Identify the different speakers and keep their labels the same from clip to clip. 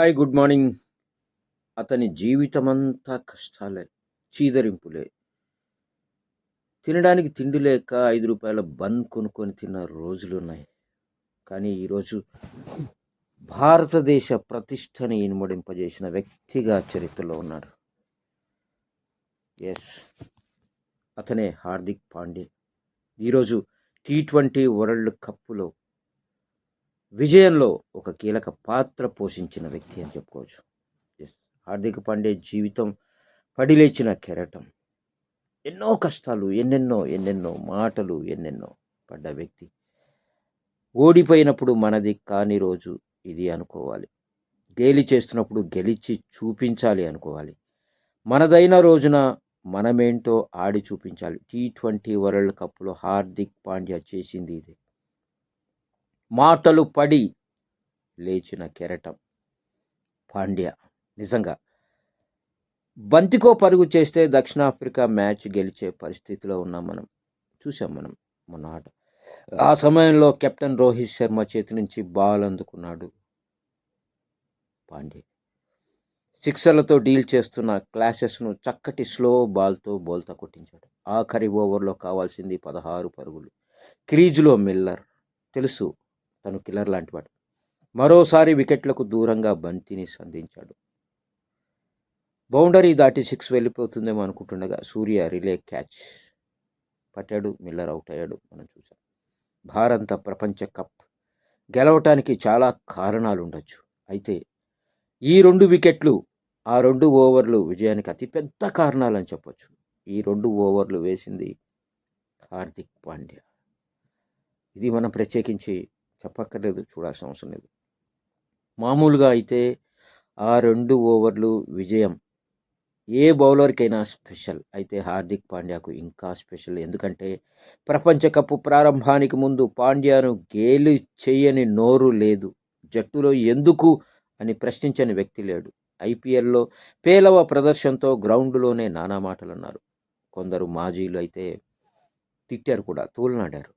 Speaker 1: Hi good morning. అతని జీవితమంతా కష్టాలే చీదరింపులే. తినడానికి తిండి లేక ఐదు రూపాయల బన్ కొనుక్కొని తిన్న రోజులు ఉన్నాయి. కానీ ఈరోజు భారతదేశ ప్రతిష్టని ఇనుమడింపజేసిన వ్యక్తిగా చరిత్రలో ఉన్నాడు. ఎస్ అతనే హార్దిక్ పాండే ఈరోజు టీ ట్వంటీ వరల్డ్ కప్లో విజయంలో ఒక కీలక పాత్ర పోషించిన వ్యక్తి అని చెప్పుకోవచ్చు. ఎస్ హార్దిక్ పాండే జీవితం పడిలేచిన కెరటం. ఎన్నో కష్టాలు ఎన్నెన్నో ఎన్నెన్నో మాటలు ఎన్నెన్నో పడ్డ వ్యక్తి. ఓడిపోయినప్పుడు మనది కాని రోజు ఇది అనుకోవాలి. గేలి చేస్తున్నప్పుడు గెలిచి చూపించాలి అనుకోవాలి. మనదైన రోజున మనమేంటో ఆడి చూపించాలి. టీ ట్వంటీ వరల్డ్ కప్లో హార్దిక్ పాండ్యా చేసింది ఇది. మాటలు పడి లేచిన కెరటం. పాండ్య నిజంగా. బంతికో పరుగు చేస్తే దక్షిణాఫ్రికా మ్యాచ్ గెలిచే పరిస్థితిలో ఉన్నాం మనం. చూసాం మనం మొన్న ఆట. ఆ సమయంలో కెప్టెన్ రోహిత్ శర్మ చేతి నుంచి బాల్ అందుకున్నాడు పాండే సిక్సర్లతో డీల్ చేస్తున్న క్లాసెస్ను చక్కటి స్లో బాల్తో బోల్తా కొట్టించాడు. ఆఖరి ఓవర్లో కావాల్సింది పదహారు పరుగులు. క్రీజులో మిల్లర్. తెలుసు తను కిల్లర్ లాంటివాడు. మరోసారి వికెట్లకు దూరంగా బంతిని సంధించాడు. బౌండరీ దాటి సిక్స్ వెళ్ళిపోతుందేమో అనుకుంటుండగా సూర్య రిలే క్యాచ్ పట్టాడు మిల్లర్ అవుట్ అయ్యాడు మనం చూసాం భారత ప్రపంచ కప్ గెలవటానికి చాలా కారణాలు ఉండొచ్చు అయితే ఈ రెండు వికెట్లు ఆ రెండు ఓవర్లు విజయానికి అతిపెద్ద కారణాలని చెప్పొచ్చు. ఈ రెండు ఓవర్లు వేసింది హార్దిక్ పాండ్యా. ఇది మనం ప్రత్యేకించి చెప్పక్కర్లేదు చూడాల్సిన అవసరం లేదు. మామూలుగా అయితే ఆ రెండు ఓవర్లు విజయం. ఏ బౌలర్కైనా స్పెషల్. అయితే హార్దిక్ పాండ్యాకు ఇంకా స్పెషల్. ఎందుకంటే ప్రపంచ కప్పు ప్రారంభానికి ముందు పాండ్యాను గేలు చేయని నోరు లేదు. జట్టులో ఎందుకు అని ప్రశ్నించని వ్యక్తి లేడు. ఐపీఎల్లో పేలవ ప్రదర్శనతో గ్రౌండ్లోనే నానా మాటలు అన్నారు కొందరు మాజీలు అయితే తిట్టారు కూడా తూలనాడారు.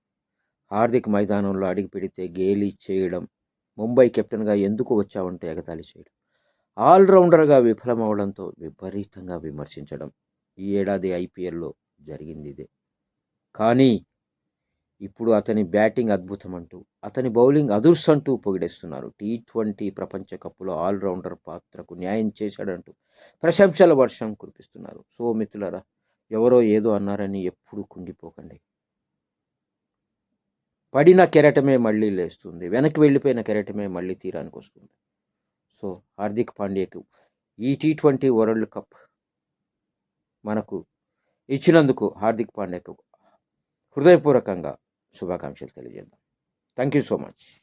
Speaker 1: హార్దిక్ మైదానంలో అడిగి పెడితే చేయడం ముంబై కెప్టెన్గా ఎందుకు వచ్చావంటే ఎగతాళి చేయడం. ఆల్రౌండర్గా విఫలమవడంతో విపరీతంగా విమర్శించడం. ఈ ఏడాది ఐపీఎల్లో జరిగింది ఇదే. కానీ ఇప్పుడు అతని బ్యాటింగ్ అద్భుతం అంటూ అతని బౌలింగ్ అదుర్స్ అంటూ పొగిడేస్తున్నారు. టీ ట్వంటీ ప్రపంచ కప్లో ఆల్రౌండర్ పాత్రకు న్యాయం చేశాడంటూ ప్రశంసల వర్షం కురిపిస్తున్నారు. సో మిత్రులరా ఎవరో ఏదో అన్నారని ఎప్పుడూ కుంగిపోకండి. పడిన కెరటమే మళ్ళీ లేస్తుంది. వెనక్కి వెళ్ళిపోయిన కెరటమే మళ్ళీ తీరానికి వస్తుంది. సో హార్దిక్ పాండ్యాకు ఈ టీ ట్వంటీ వరల్డ్ కప్ మనకు ఇచ్చినందుకు హార్దిక్ పాండ్యాకు హృదయపూర్వకంగా శుభాకాంక్షలు తెలియజేద్దాం. Thank you so much.